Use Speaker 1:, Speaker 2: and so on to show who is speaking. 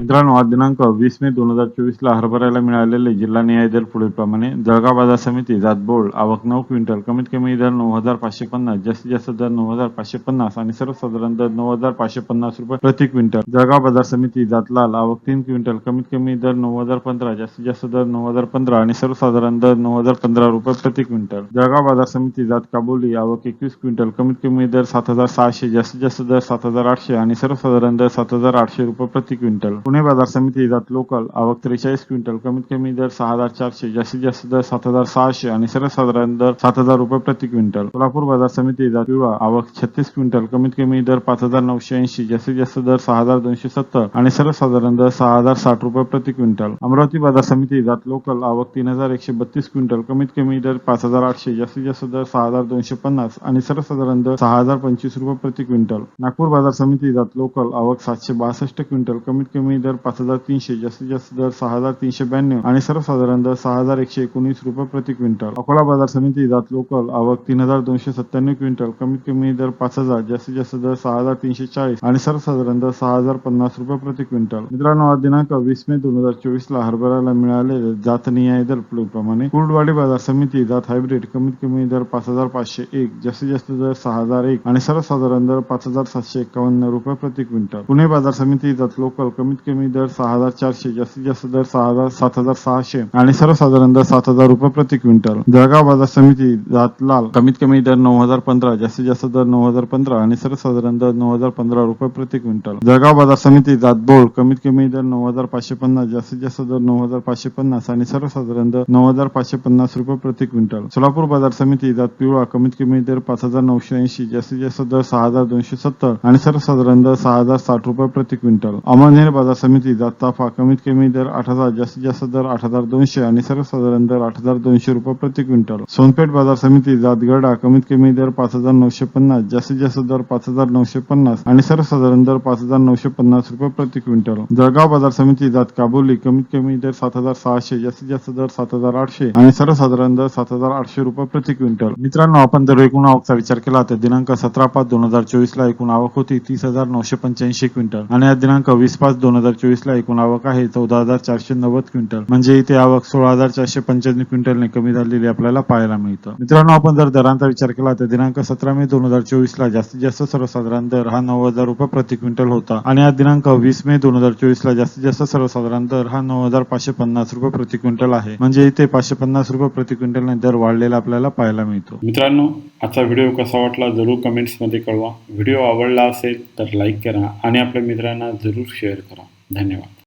Speaker 1: मित्रांनो आज दिनांक वीस मे दोन हजार चोवीस ला हरभऱ्याला मिळालेले जिल्हा न्याय दर पुढीलप्रमाणे जळगाव बाजार समिती जातबोळ आवक नऊ क्विंटल कमीत कमी दर नऊ हजार पाचशे पन्नास जास्तीत जास्त दर नऊ हजार पाचशे पन्नास आणि सर्वसाधारण दर नऊ हजार पाचशे पन्नास रुपये प्रति क्विंटल. जळगाव बाजार समिती जातलाल आवक तीन क्विंटल कमीत कमी दर नऊ हजार पंधरा जास्तीत जास्त दर नऊ हजार पंधरा आणि सर्वसाधारण दर नऊ हजार पंधरा रुपये प्रति क्विंटल. जळगाव बाजार समिती जात काबोली आवक एकवीस क्विंटल कमीत कमी दर सात हजार सहाशे जास्तीत जास्त दर सात हजार आठशे आणि सर्वसाधारण दर सात हजार आठशे रुपये प्रति क्विंटल. पुणे बाजार समिती जात लोकल. आवक त्रेचाळीस क्विंटल. कमीत कमी दर सहा हजार चारशे जास्तीत जास्त दर सात हजार सहाशे आणि सर्वसाधारण दर सात हजार रुपये प्रति क्विंटल. सोलापूर बाजार समिती जात पिवळा. आवक छत्तीस क्विंटल. कमीत कमी दर पाच हजार नऊशे ऐंशी जास्तीत जास्त दर सहा हजार दोनशे सत्तर आणि सर्वसाधारण दर सहा हजार साठ रुपये प्रति क्विंटल. अमरावती बाजार समिती जात लोकल. आवक तीन हजार एकशे बत्तीस क्विंटल. कमीत कमी दर पाच हजार आठशे जास्तीत जास्त दर सहा हजार दोनशे पन्नास आणि सर्वसाधारण दर सहा हजार पंचवीस रुपये प्रति क्विंटल. नागपूर बाजार समिती जात लोकल. आवक सातशे बासष्ट क्विंटल. कमीत कमी दर पाच हजार तीनशे जास्तीत जास्त दर सहा हजार तीनशे ब्याण्णव आणि सर्वसाधारण दर सहा हजार एकशे एकोणीस रुपये प्रति क्विंटल. अकोला बाजार समिती जात लोकल आवक तीन हजार दोनशे सत्त्याण्णव क्विंटल कमीत कमी दर पाच हजार जास्तीत जास्त दर सहा हजार तीनशे चाळीस आणि सर्वसाधारण दर सहा हजार पन्नास रुपये प्रति क्विंटल. मित्रांनो आज दिनांक वीस मे दोन हजार चोवीस ला हरभऱ्याला मिळाले जात निहाय दर प्रमाणे कुर्डवाडी बाजार समिती जात हायब्रिड कमीत कमी दर पाच हजार पाचशे एक जास्तीत जास्त दर सहा हजार एक आणि सर्वसाधारण दर पाच हजार सातशे एकावन्न रुपये प्रति क्विंटल. पुणे बाजार समिती जात लोकल कमीत कमी दर सहा हजार चारशे जास्तीत जास्त दर सहा हजार सात हजार सहाशे आणि सर्वसाधारण दर सात हजार रुपये प्रति क्विंटल. जळगाव बाजार समिती जातलाल. कमीत कमी दर नऊ हजार पंधरा जास्तीत जास्त दर नऊ हजार पंधरा आणि सर्वसाधारण दर नऊ हजार पंधरा रुपये प्रति क्विंटल. जळगाव बाजार समिती जातबोळ कमीत कमी दर नऊ हजार पाचशे पन्नास जास्तीत जास्त दर नऊ हजार पाचशे पन्नास आणि सर्वसाधारण दर नऊ हजार पाचशे पन्नास रुपये प्रति क्विंटल. सोलापूर बाजार समिती जात पिवळा. कमीत कमी दर पाच हजार नऊशे ऐंशी जास्तीत जास्त दर सहा हजार दोनशे सत्तर आणि सर्वसाधारण दर सहा हजार साठ रुपये प्रति क्विंटल. अमळनेर बाजार बाजार समिती जात ताफा कमीत कमी दर आठ हजार जास्तीत जास्त दर आठ हजार दोनशे आणि सर्वसाधारण दर आठ हजार दोनशे रुपये प्रति क्विंटल. सोनपेठ बाजार समिती जात गडा कमीत कमी दर पाच हजार नऊशे पन्नास जास्तीत जास्त दर पाच हजार नऊशे पन्नास आणि सर्वसाधारण दर पाच हजार नऊशे पन्नास रुपये प्रति क्विंटल. जळगाव बाजार समिती जात काबोली कमीत कमी दर सात हजार सहाशे जास्तीत जास्त दर सात हजार आठशे आणि सर्वसाधारण दर सात हजार आठशे रुपये प्रति क्विंटल. मित्रांनो आपण जर एकूण आवकचा विचार केला तर दिनांक सतरा पाच दोन हजार चोवीस ला एकूण आवक होती तीस हजार नऊशे पंच्याऐंशी क्विंटल आणि आज दिनांक वीस पाच दोन हजार चोवीस ला एकूण आवक आहे. चौदा हजार चारशे नव्वद क्विंटल. म्हणजे इथे आवक सोळा हजार चारशे पंच्याण्णव क्विंटलने कमी झालेली आपल्याला पाहायला मिळतं. मित्रांनो आपण जर दरांचा विचार केला तर दिनांक सतरा मे दोन हजार चोवीस ला जास्तीत जास्त सर्वसाधारण दर हा नऊ हजार रुपये प्रति क्विंटल होता. आणि आज दिनांक वीस मे दोन हजार चोवीस ला जास्तीत जास्त सर्वसाधारण दर हा नऊ हजार पाचशे पन्नास रुपये प्रति क्विंटल आहे. म्हणजे इथे पाचशे पन्नास रुपये प्रति क्विंटलने दर वाढलेला आपल्याला पाहायला मिळतो. मित्रांनो आजचा व्हिडिओ कसा वाटला जरूर कमेंट्समध्ये कळवा. व्हिडिओ आवडला असेल तर लाईक करा आणि आपल्या मित्रांना जरूर शेअर करा. धन्यवाद.